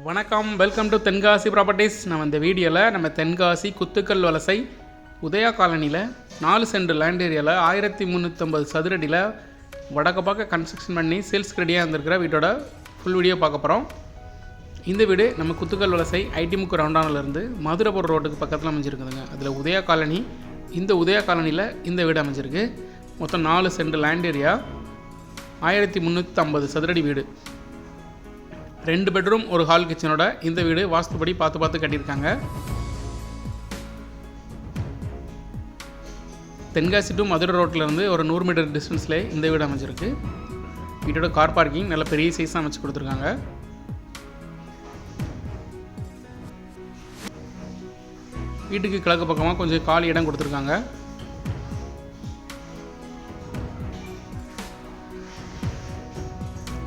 வணக்கம் welcome to Tenkasi properties நம்ம இந்த வீடியோவில் நம்ம தென்காசி குத்துக்கல் வலசை உதயா காலனியில் நாலு சென்ட் லேண்ட் ஏரியாவில் ஆயிரத்தி முந்நூற்றம்பது சதுரடியில் வடக்கு பக்கம் கன்ஸ்ட்ரக்ஷன் பண்ணி சேல்ஸ் ரெடியாக இருந்திருக்கிற வீட்டோட ஃபுல் வீடியோ பார்க்க போகிறோம் இந்த வீடு நம்ம குத்துக்கல் வலசை ஐடி ரவுண்டானிலிருந்து மதுரைபுரம் ரோட்டுக்கு பக்கத்தில் அமைஞ்சிருக்குதுங்க. அதில் உதயா காலனி இந்த உதயா காலனியில் இந்த வீடு அமைஞ்சிருக்கு. மொத்தம் நாலு சென்ட் லேண்ட் ஏரியா ஆயிரத்தி முந்நூற்றி ஐம்பது சதுரடி வீடு. ரெண்டு பெட்ரூம் ஒரு ஹால் கிச்சனோட இந்த வீடு வாஸ்துபடி பார்த்து பார்த்து கட்டியிருக்காங்க. தென்காசி டு மதுரை ரோட்டிலேருந்து ஒரு நூறு மீட்டர் டிஸ்டன்ஸில் இந்த வீடு அமைஞ்சிருக்கு. வீட்டோட கார் பார்க்கிங் நல்ல பெரிய சைஸாக அமைச்சு கொடுத்துருக்காங்க. வீட்டுக்கு கிழக்கு பக்கமாக கொஞ்சம் காலி இடம் கொடுத்துருக்காங்க.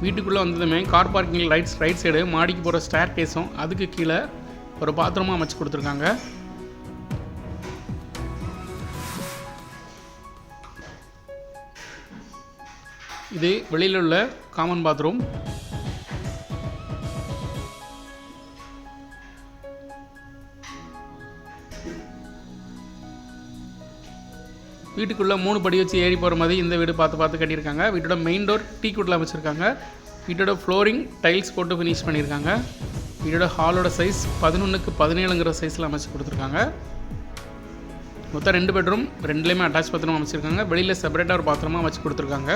வீட்டுக்குள்ளே வந்ததுமே car parking rights right side மாடிக்கு போகிற ஸ்டேர் கேஸும் அதுக்கு கீழே ஒரு பாத்ரூமாக அமைச்சு கொடுத்துருக்காங்க. இது வெளியில் உள்ள காமன் பாத்ரூம் வீட்டுக்குள்ளே மூணு படி வச்சு ஏறி போகிற மாதிரி இந்த வீடு பார்த்து பார்த்து கட்டியிருக்காங்க. வீட்டோட மெயின் டோர் டீ குட்டில் அமைச்சிருக்காங்க. வீட்டோட ஃப்ளோரிங் டைல்ஸ் போட்டு ஃபினிஷ் பண்ணியிருக்காங்க. வீட்டோட ஹாலோட சைஸ் பதினொன்றுக்கு பதினேழுங்கிற சைஸில் அமைச்சு கொடுத்துருக்காங்க. மொத்தம் ரெண்டு பெட்ரூம் ரெண்டுலேயுமே அட்டாச் பாத்ரூம் அமைச்சிருக்காங்க. வெளியில் செப்பரேட்டாக ஒரு பாத்ரூமாக அமைச்சு கொடுத்துருக்காங்க.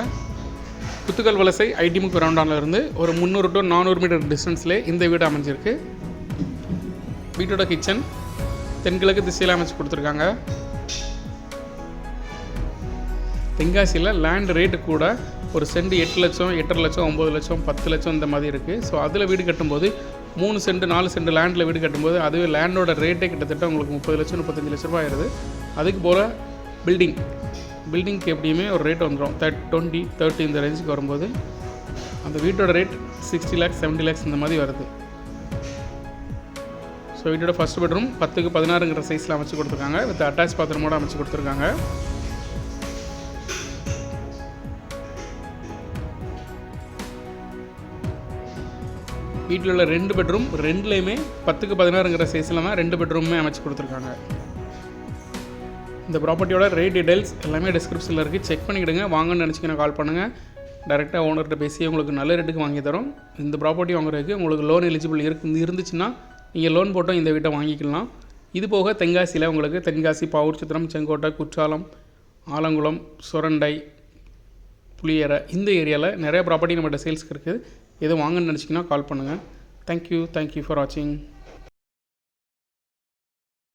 குத்துக்கல் வலசை ஐடிமுக்கு ரவுண்டானில் இருந்து ஒரு முந்நூறு டு நானூறு மீட்டர் டிஸ்டன்ஸ்லேயே இந்த வீடு அமைஞ்சிருக்கு. வீட்டோட கிச்சன் தென்கிழக்கு திசையில் அமைச்சு கொடுத்துருக்காங்க. தென்காசியில் லேண்ட் ரேட்டு கூட ஒரு சென்ட் எட்டு லட்சம் எட்டரை லட்சம் ஒம்பது லட்சம் பத்து லட்சம் இந்த மாதிரி இருக்குது ஸோ அதில் வீடு கட்டும்போது மூணு சென்ட் நாலு சென்ட் லேண்டில் வீடு கட்டும்போது அதுவே லேண்டோட ரேட்டே கிட்டத்தட்ட உங்களுக்கு முப்பது லட்சம் முப்பத்தஞ்சு லட்ச ரூபாய் ஆயிடுது. அதுக்கு போல் பில்டிங் பில்டிங்க்கு எப்படியுமே ஒரு ரேட் வந்துடும் தேர்ட் டுவெண்ட்டி தேர்ட்டி இந்த ரேஞ்சுக்கு வரும்போது அந்த வீட்டோட rate sixty lakhs seventy lakhs இந்த மாதிரி வருது. ஸோ வீட்டோட ஃபஸ்ட் பெட்ரூம் பத்துக்கு பதினாறுங்கிற சைஸில் அமைச்சு கொடுத்துருக்காங்க. வித் அட்டாச் பாத்ரூமோட அமைச்சு கொடுத்துருக்காங்க. வீட்டில் உள்ள ரெண்டு பெட்ரூம் ரெண்டுலேயுமே பத்துக்கு பதினாறுங்கிற சைஸில் தான் ரெண்டு பெட்ரூமே அமைச்சு கொடுத்துருக்காங்க. இந்த ப்ராப்பர்ட்டியோட ரேட் டீடைல்ஸ் எல்லாமே டிஸ்கிரிப்ஷனில் இருக்குது செக் பண்ணிக்கிடுங்க. வாங்கன்னு நினச்சிக்கினா கால் பண்ணுங்கள் டேரெக்டாக ஓனர்கிட்ட பேசி உங்களுக்கு நல்ல ரேட்டுக்கு வாங்கி தரோம். இந்த ப்ராப்பர்ட்டி வாங்குறதுக்கு உங்களுக்கு லோன் எலிஜிபிள் இருக்கு இருந்துச்சுன்னா நீங்கள் லோன் போட்டோம் இந்த வீட்டை வாங்கிக்கலாம். இது போக தென்காசியில் உங்களுக்கு தென்காசி பாவூர் சித்திரம் செங்கோட்டை குற்றாலம் ஆலங்குளம் சுரண்டை புளியரை இந்த ஏரியாவில் நிறைய ப்ராப்பர்ட்டி நம்மகிட்ட சேல்ஸ்க்கு இருக்குது. எதுவும் வாங்கன்னு நினச்சிங்கன்னா கால் பண்ணுங்கள் தேங்க்யூ தேங்க்யூ ஃபார் வாட்சிங்